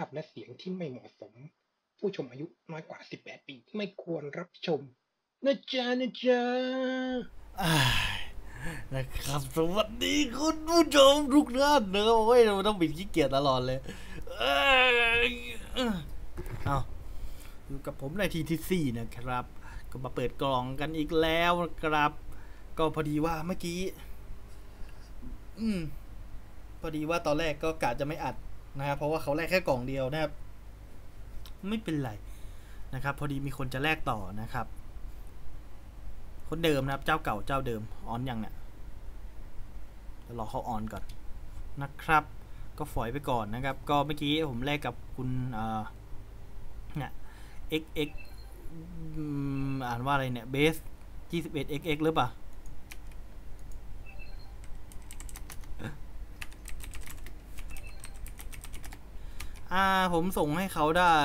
าจมีภาพและเสียงที่ไม่เหมาะสม ผู้ชมอายุน้อยกว่า 18 ปีไม่ควรรับชมนะจ๊ะนะจ๊ะนะครับ สวัสดีคุณผู้ชมทุกท่านนะครับโอ้ยเราต้องบิดขี้เกียจตลอดเลย เอ้าอยู่กับผมในทีที่สี่นะครับ ก็มาเปิดกล่องกันอีกแล้วครับ ก็พอดีว่าเมื่อกี้ อืม พอดีว่าตอนแรกก็กะจะไม่อัด นะครับเพราะว่าเขาแลกแค่กล่องเดียวนะครับ ไม่เป็นไรนะครับ พอดีมีคนจะแลกต่อนะครับ คนเดิมนะครับ เจ้าเก่าเจ้าเดิมออนยังเนี่ยเดี๋ยวรอเขาออนก่อนนะครับ ก็ฝอยไปก่อนนะครับ ก็เมื่อกี้ผมแลกกับคุณเอ่อเนี่ย xx อ่านว่าอะไรเนี่ย base 21 xx หรือเปล่า อ่าผมส่งให้เขาได้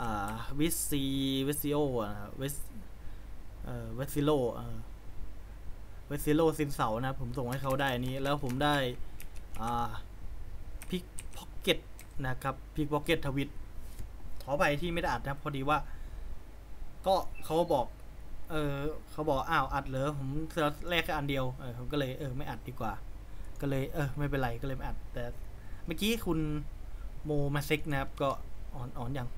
อ่าวิซีวิซิโออะเวสเอ่อเวซิโลเอ่อเวซิโลซินเสานะผมส่งให้เขาได้นี้ แล้วผมได้ อ่าพิกพ็อกเก็ตนะครับพิกพ็อกเก็ตทวิตขอไปที่ไม่ได้อัดนะพอดีว่า ก็เขาบอก เออเขาบอกอ้าวอัดเหรอผมเสือแรกแค่อันเดียวเออผมก็เลยเออไม่อัดดีกว่า ก็เลย เออ ไม่เป็นไรก็เลยไม่อัดแต่เมื่อกี้คุณ โมมาซ็กนะครับ ก็อ่อนออนยัง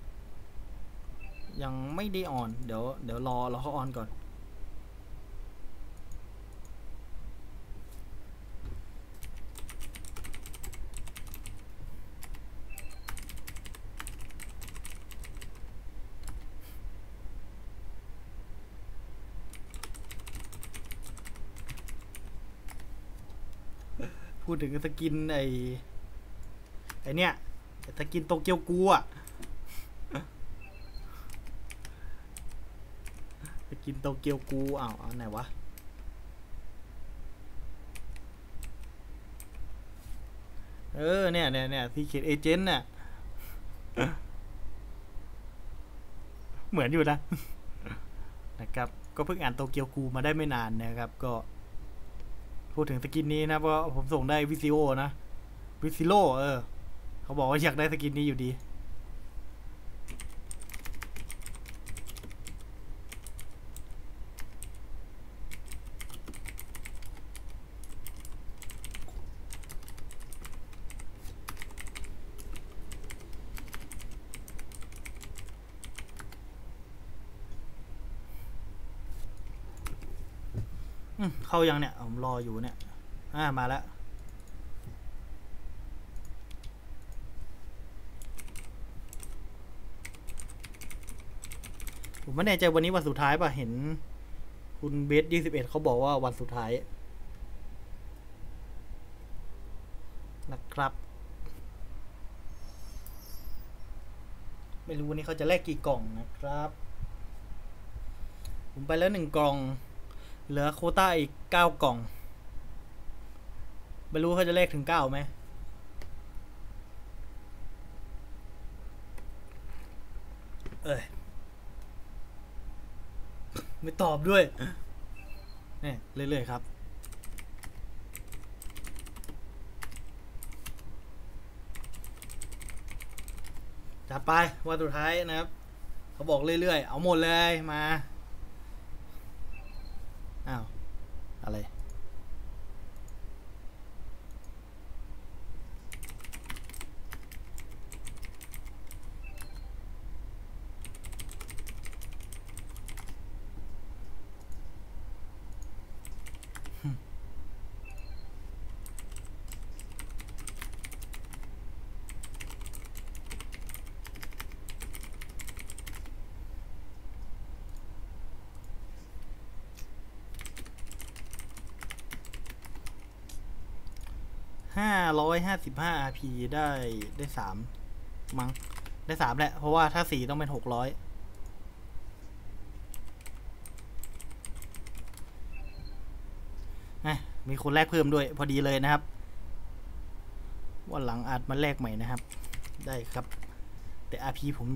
ยังไม่ได้อ่อน เดี๋ยวเดี๋ยวรอรอเขาอ่อนก่อน พูดถึงสกินไอไอเนี้ย ไอ้สกินโตเกียวกูอะสกินโตเกียวกูอ้าวเอาไหนวะเออเนี่ยเนี่ยเนี่ยซีเ e ดเอเจนต์น่ะเหมือนอยู่นะนะครับ ก็เพิ่งอ่านโตเกียวกูมาได้ไม่นานนะครับ ก็พูดถึงสกินนี้นะเพราะผมส่งได้วิซิโอนะวิซิโลเออ เขาบอกว่าอยากได้สกินนี้อยู่ดี เข้ายังเนี่ย ผมรออยู่เนี่ย อ่า มาแล้ว ผมไม่แน่ใจวันนี้วันสุดท้ายป่ะ เห็น คุณเบสยี่สิบเอ็ดเขาบอกว่าวันสุดท้าย นะครับ ไม่รู้วันนี้เขาจะแลกกี่กล่องนะครับ ผมไปแล้วหนึ่งกล่อง เหลือโคต้าอีกเก้ากล่อง ไม่รู้เขาจะเลขถึงเก้าไหม เอ้ย ไม่ตอบด้วยเนี่ยเรื่อยๆครับจัดไปวันสุดท้ายนะครับ เขาบอกเรื่อยๆ เอาหมดเลยมา อ้าว อะไร ห้าร้อยห้าสิบห้า RP ได้ได้สามมั้งได้สามแหละ เพราะว่าถ้าสี่ต้องเป็นหกร้อยมีคนแลกเพิ่มด้วย พอดีเลยนะครับวันหลังอาจมาแลกใหม่นะครับ ได้ครับ แต่ RP ผม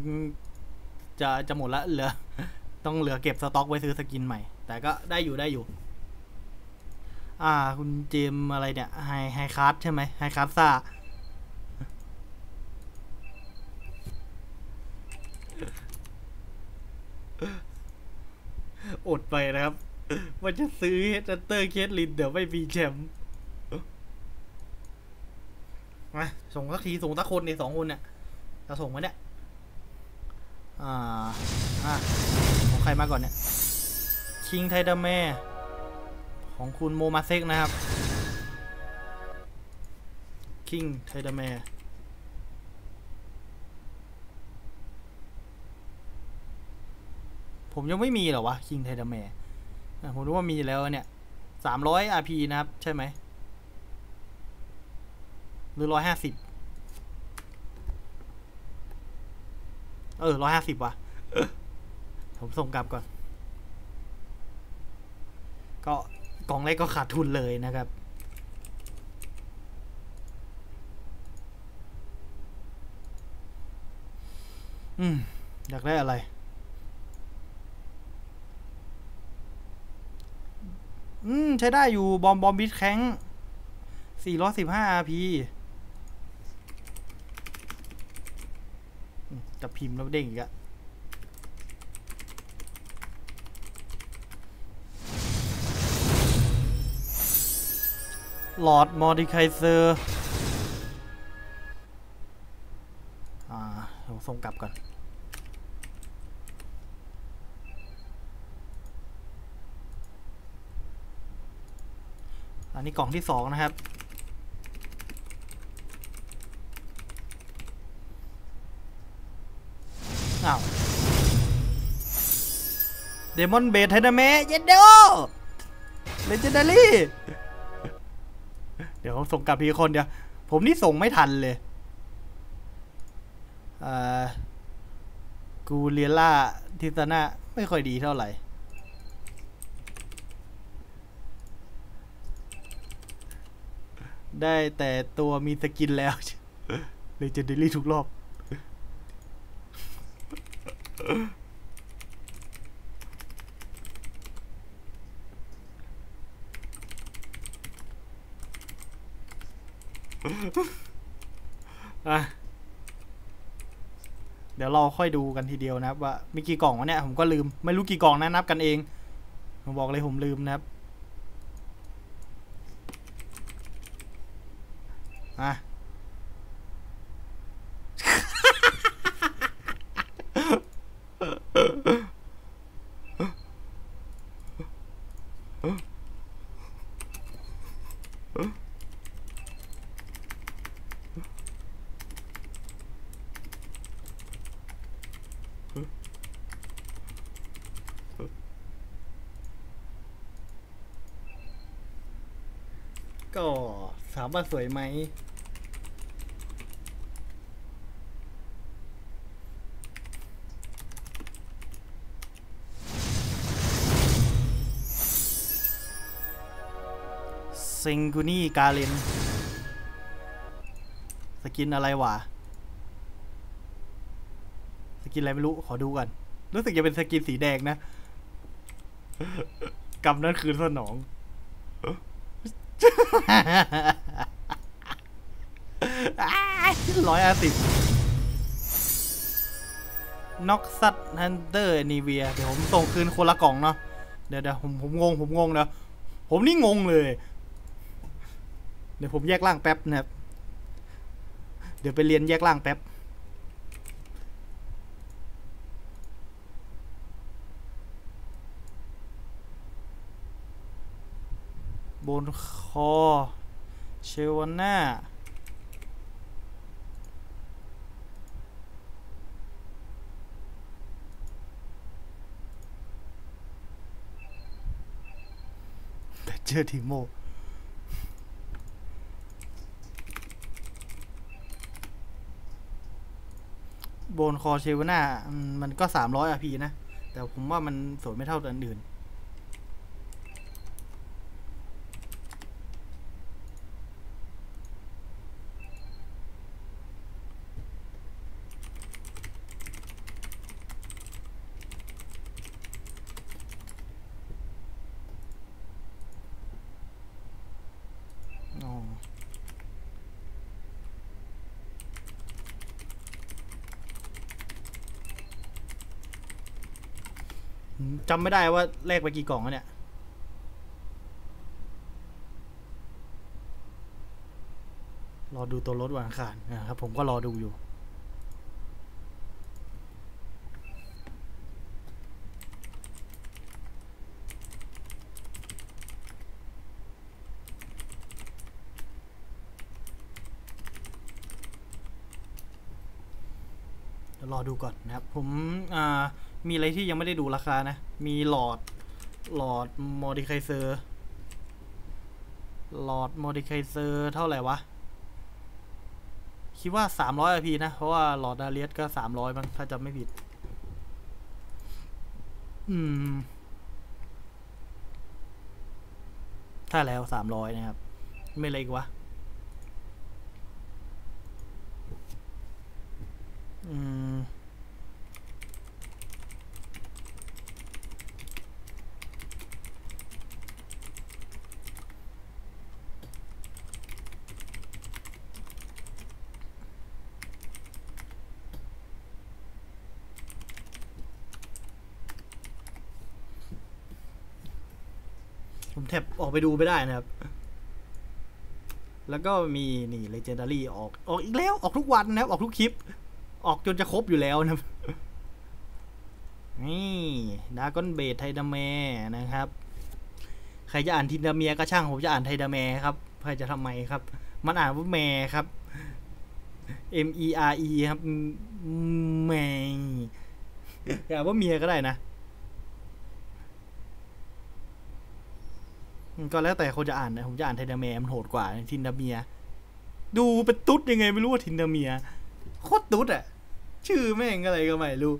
จะจะหมดละเหลือ ต้องเหลือเก็บสต็อกไว้ซื้อสกินใหม่ แต่ก็ได้อยู่ได้อยู่ อ่า คุณเจมอะไรเนี่ย ไฮไฮคัสใช่ไหมไฮคัสซ่าอดไปนะครับว่าจะซื้อเฮดเตอร์เคสลินเดี๋ยวไม่มีแชมป์มาส่งสักที ส่งสักคนในสองคนเนี่ยจะส่งมาเนี่ย อ่า อ่าของใครมาก่อนเนี่ย คิงไทเดอร์แม่ ของคุณโมมาเซกนะครับคิงไทเดาแม่ผมยังไม่มีหรอวะคิงไทเดาแม่ะผมรู้ว่ามีแล้วเนี่ยสามร้อย RP นะครับ ใช่ไหม หรือร้อยห้าสิบเออร้อยห้าสิบว่ะ ผมส่งกลับก่อน ก็ กองแรกก็ขาดทุนเลยนะครับ อืม อยากได้อะไร อืม ใช้ได้อยู่บอมบอมบิทแข้ง415 RP อืมจะพิมพ์แล้วเด้งอีกอะ หลอดมอดิไคเซอร์อ่าผมส่งกลับก่อน อันนี้กล่องที่สองนะครับอ้าวเดมอนเบทไทนาเมะเยนโดเลเจนดารี่ เดี๋ยวส่งกลับพีคนเดียว ผมนี่ส่งไม่ทันเลยอ่ากูเรียล่าทิตนาไม่ค่อยดีเท่าไหร่ ได้แต่ตัวมีสกินแล้วเลยจะเดลี่ทุกรอบ เดี๋ยวเราค่อยดูกันทีเดียวนะครับ ว่ามีกี่กล่องวะเนี่ยผมก็ลืม ไม่รู้กี่กล่องนะนับกันเอง ผมบอกเลยผมลืมนะครับ อะ ก็ถามว่าสวยไหมซิงกูนี่กาเลนสกินอะไรวะ สกินอะไรไม่รู้ ขอดูก่อน รู้สึกจะเป็นสกินสีแดงนะกำนั้นคือสนอง ร้อยห้าสิบน็อกซัตฮันเตอร์นีเวียเดี๋ยวผมส่งคืนคนละกล่องเนาะเดี๋ยวเดี๋ยวผมผมงงผมงงเนาะผมนี่งงเลย เดี๋ยวผมแยกล่างแป๊บนะครับ เดี๋ยวไปเรียนแยกล่างแป๊บ บนคอ เชวาน่าแบเจอร์ทิโมบนคอเชวาน่ามันก็สามร้อยอพีนะ แต่ผมว่ามันสวยไม่เท่าอันอื่น จำไม่ได้ว่าแลกไปกี่กล่องแล้วเนี่ย รอดูตัวรถวันอังคารนะครับ ผมก็รอดูอยู่ รอดูก่อนนะครับ ผมอ่า มีอะไรที่ยังไม่ได้ดูราคานะ มีหลอดหลอดมอดิไคเซอร์หลอดมอดิไคเซอร์เท่าไหร่วะ คิดว่า 300 IP นะ เพราะว่าหลอดดาเลียสก็ 300มั้งถ้าจำไม่ผิด อืม ถ้าแล้ว 300 นะครับ ไม่อะไรอีกวะ อืม ผม แทบออกไปดูไม่ได้นะครับ แล้วก็มีนี่ Legendary ออก ออกอีกแล้ว ออกทุกวันนะครับ ออกทุกคลิป ออกจนจะครบอยู่แล้วนะครับ นี่ดากอนเบทไทดาเมนะครับ ใครจะอ่านทินดาเมียก็ช่างผมจะอ่านไทดาเมครับใครจะทำไมครับ มันอ่านว่าแมครับ M E R E ครับแมอย่าว่าเมียก็ได้นะ อืม ก็แล้วแต่คนจะอ่านนะผมจะอ่านไทนาเมียมันโหดกว่าทินดาเมีย ดูเป็นตุ๊ดยังไงไม่รู้ว่าทินดาเมียโคตรตุ๊ดอะชื่อแม่งอะไรก็ไม่รู้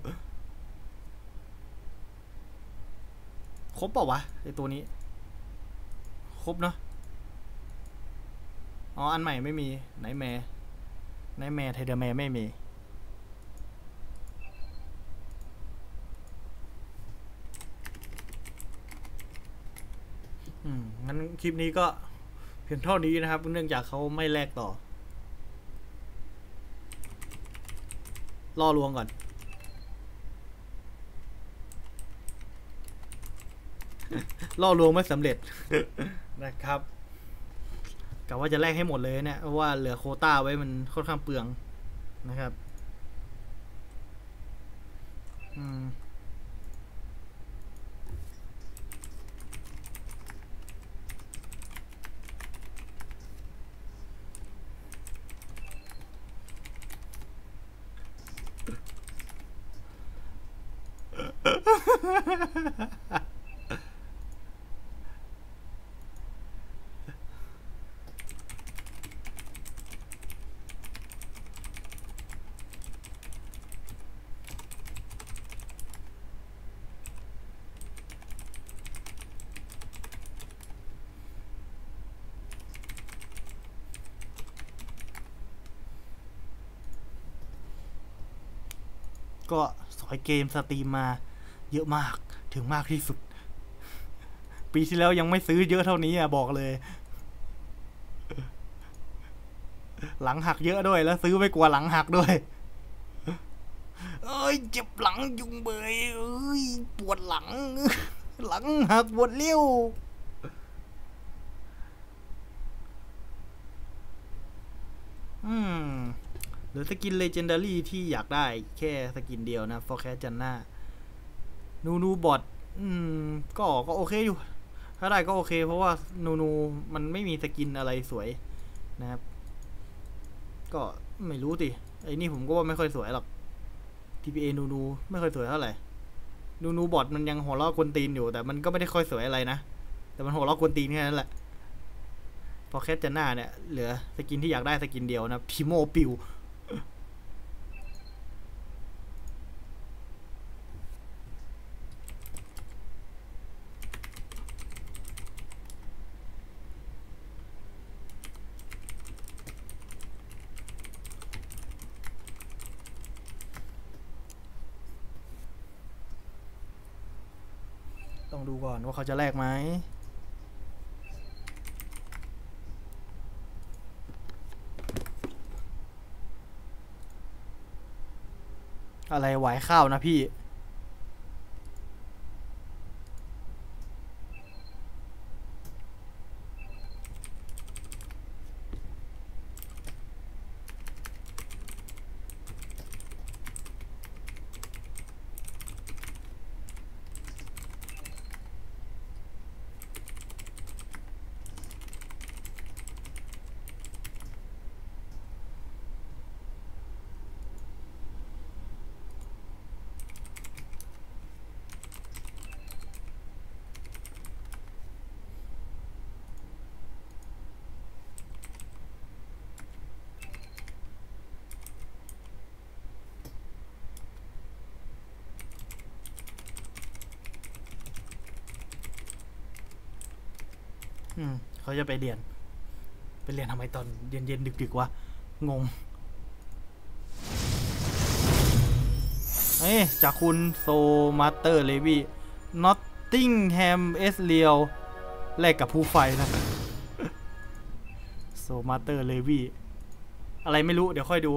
ครบเปล่าวะไอตัวนี้ ครบเนาะอ๋ออันใหม่ไม่มีไหนแม่ไหนแม่ไทเดอร์แม่ไม่มี อืมงั้นคลิปนี้ก็เพียงเท่านี้นะครับ เนื่องจากเขาไม่แลกต่อรอลวงก่อน ล่อลวงไม่สำเร็จนะครับกะว่าจะแลกให้หมดเลยเนี่ยเพราะว่าเหลือโควต้าไว้มันค่อนข้างเปลืองนะครับ อืม ก็สอยเกมสตรีมมาเยอะมากถึงมากที่สุด ปีที่แล้วยังไม่ซื้อเยอะเท่านี้อะบอกเลย หลังหักเยอะด้วยแล้วซื้อไม่กลัวหลังหักด้วย เอ้ย เจ็บหลังยุงเบยเอ้ยปวดหลัง หลังหักปวดเลี้ยวอืม หรือสกินเลเจนดารี่ที่อยากได้แค่สกินเดียวนะฟอร์แคสจันน่านูนูบอทอืมก็ก็โอเคอยู่ ถ้าได้ก็โอเค เพราะว่านูนูมันไม่มีสกินอะไรสวยนะครับ ก็ไม่รู้สิไอ้นี่ผมก็ว่าไม่ค่อยสวยหรอก TPA นูนูไม่ค่อยสวยเท่าไหร่นูนูบอทมันยังหัวเราะกวนตีนอยู่ แต่มันก็ไม่ได้ค่อยสวยอะไรนะ แต่มันหัวเราะกวนตีนแค่นั้นแหละพอแคสจันน่าเนี่ยเหลือสกินที่อยากได้สกินเดียวนะพิโมปิว ต้องดูก่อนว่าเขาจะแลกไหมอะไรไหวข้าวนะพี่ เขาจะไปเรียน ไปเรียนทำไมตอนเย็นเย็นๆดึกๆวะ งง เอ้จากคุณโซมาเตอร์เลวีนอตติงแฮมเอสเรียวแลกกับผู้ไฟนะโซมาเตอร์เลวีอะไรไม่รู้ เดี๋ยวค่อยดู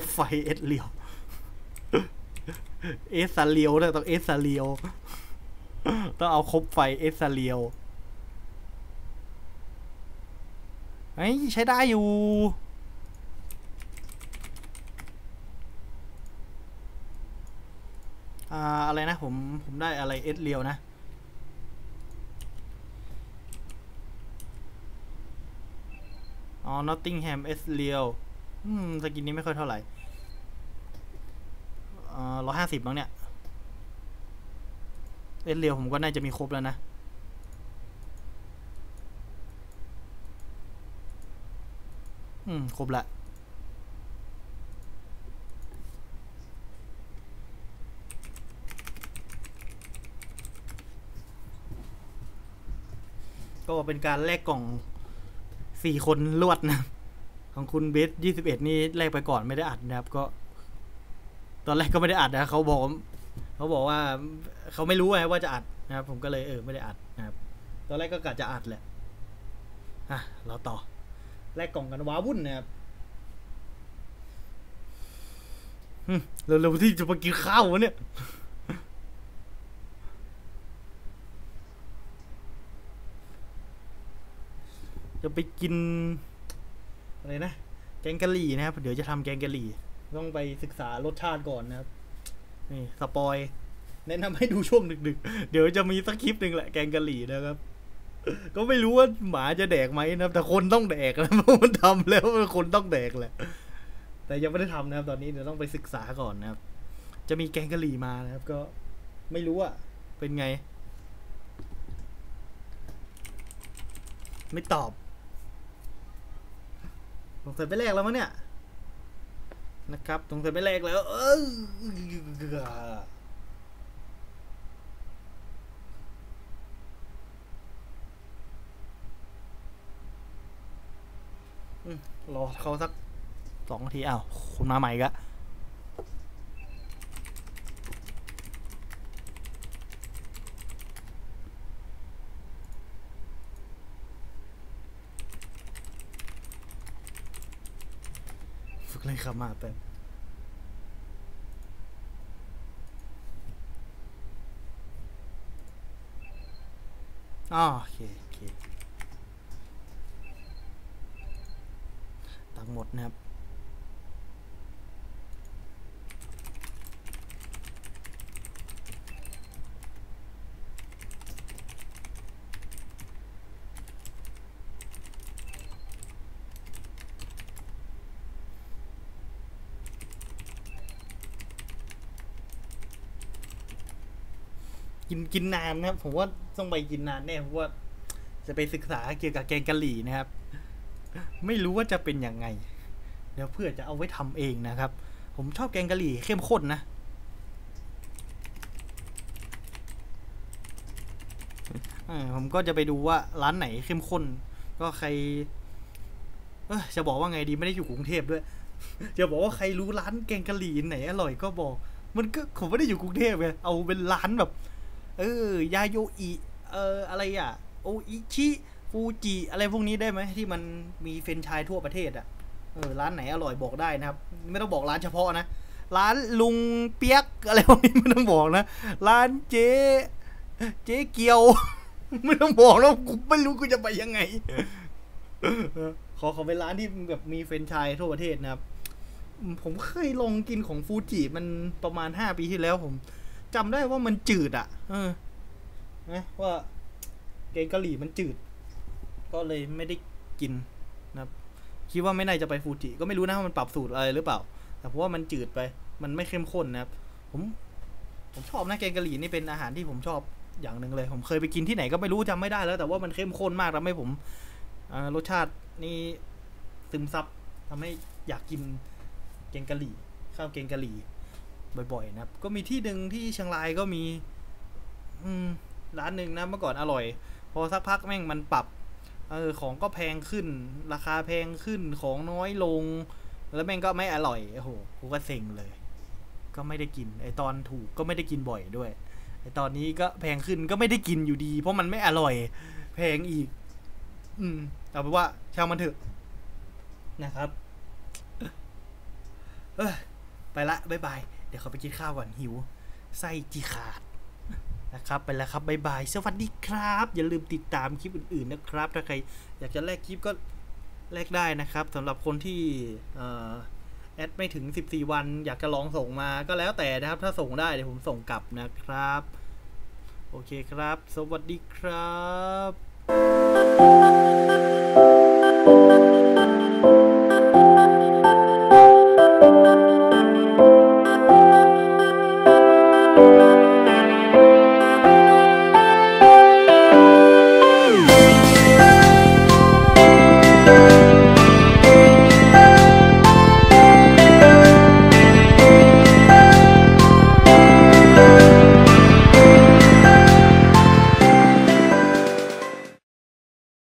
บไฟเอสเรียว เอสซาเลียวนะต้องเอสซาเลียว ต้องเอาคบไฟเอสซาเลียวเฮ้ยใช้ได้อยู่อ่าอะไรนะผมผมได้อะไรเอสเลียวนะ อ๋อ Nottingham เอสเลียว อืมสกินนี้ไม่ค่อยเท่าไหร่เออร้อยห้าสิบมั้งเนี่ยเอสเลียวผมก็น่าจะมีครบแล้วนะอืม ครบละก็เป็นการแลกกล่องสี่คนลวดนะ ของคุณเบสยี่สิบเอ็ดนี่แลกไปก่อนไม่ได้อัดนะครับ ก็ ตอนแรกก็ไม่ได้อัดนะเขาบอกเขาบอกว่าเขาไม่รู้ไงว่าจะอัดนะครับ ผมก็เลยเออไม่ได้อัดนะครับ ตอนแรกก็กะจะอัดแหละอะเราต่อแลกกล่องกันว้าวุ่นนะครับเร็วๆที่จะมากินข้าววะเนี่ยจะไปกิน อะไรนะแกงกะหรี่นะครับ เดี๋ยวจะทำแกงกะหรี่ ต้องไปศึกษารสชาติก่อนนะครับ นี่สปอย แนะนำให้ดูช่วงดึกๆ เดี๋ยวจะมีสักคลิปหนึ่งแหละแกงกะหรี่นะครับ ก็ไม่รู้ว่าหมาจะแดกไหมนะครับแต่คนต้องแดกนะเพราะมันทำแล้วคนต้องแดกแหละ แต่ยังไม่ได้ทำนะครับ ตอนนี้เดี๋ยวต้องไปศึกษาก่อนนะครับ จะมีแกงกะหรี่มานะครับ ก็ไม่รู้อะเป็นไง ไม่ตอบ สงสัยไปแรกแล้วมั้งเนี่ย นะครับสงสัยไปแรกแล้ว เออรอเขาสักสองนาทีอ้าวคุณมาใหม่กะ เลยครับมาแป๊บอ๋อโอเคโอเคตังหมดนะครับ กินกินนานนะครับ ผมว่าต้องไปกินนานแน่เพราะว่าจะไปศึกษาเกี่ยวกับแกงกะหรี่นะครับ ไม่รู้ว่าจะเป็นยังไง เดี๋ยวเพื่อจะเอาไว้ทำเองนะครับ ผมชอบแกงกะหรี่เข้มข้นนะผมก็จะไปดูว่าร้านไหนเข้มข้น ก็ใคร เออจะบอกว่าไงดีไม่ได้อยู่กรุงเทพด้วยจะบอกว่าใครรู้ร้านแกงกะหรี่ไหนอร่อยก็บอก มันก็ผมไม่ได้อยู่กรุงเทพไงเอาเป็นร้านแบบ เออยาโยอิเอออะไรอะ โออิชิฟูจิอะไรพวกนี้ได้ไหมที่มันมีเฟรนชส์ทั่วประเทศอะเออร้านไหนอร่อยบอกได้นะครับ ไม่ต้องบอกร้านเฉพาะนะ ร้านลุงเปียกอะไรพวกนี้ไม่ต้องบอกนะ ร้านเจ๊เจ๊เกียว ไม่ต้องบอกแล้วกูไม่รู้กูจะไปยังไงขอขอเป็นร้านที่แบบมีเฟรนชส์ทั่วประเทศนะครับ ผมเคยลองกินของฟูจิมันประมาณห้าปีที่แล้วผม จำได้ว่ามันจืดอะ เออนะว่าแกงกะหรี่มันจืด ก็เลยไม่ได้กินนะครับ คิดว่าไม่น่าจะไปฟูจิ ก็ไม่รู้นะว่ามันปรับสูตรอะไรหรือเปล่า แต่เพราะว่ามันจืดไป มันไม่เข้มข้นนะครับ ผม ผมชอบนะแกงกะหรี่นี่เป็นอาหารที่ผมชอบอย่างหนึ่งเลย ผมเคยไปกินที่ไหนก็ไม่รู้จำไม่ได้แล้ว แต่ว่ามันเข้มข้นมากทำให้ผมอ่ารสชาตินี่ซึมซับทำให้อยากกินแกงกะหรี่ ข้าวแกงกะหรี่ บ่อยๆนะครับ ก็มีที่หนึ่งที่เชียงรายก็มี อืมร้านหนึ่งนะเมื่อก่อนอร่อย พอสักพักแม่งมันปรับ เออของก็แพงขึ้น ราคาแพงขึ้นของน้อยลง แล้วแม่งก็ไม่อร่อยโอ้โหกูก็เซ็งเลย ก็ไม่ได้กิน ไอตอนถูกก็ไม่ได้กินบ่อยด้วยไอตอนนี้ก็แพงขึ้นก็ไม่ได้กินอยู่ดี เพราะมันไม่อร่อย แพงอีก อืมเอาเป็นว่าช่างมันเถอะนะครับ เอ้ยไปละบ๊ายบาย ดี๋ยวเขาไปกินข้าวก่อนหิว ไส้จีขาดนะครับไปแล้วครับบายบายสวัสดีครับ อย่าลืมติดตามคลิปอื่นๆนะครับ ถ้าใครอยากจะแลกคลิปก็แลกได้นะครับสำหรับคนที่แอดไม่ถึง 14 วัน อยากจะลองส่งมาก็แล้วแต่นะครับ ถ้าส่งได้เดี๋ยวผมส่งกลับนะครับ โอเคครับ สวัสดีครับ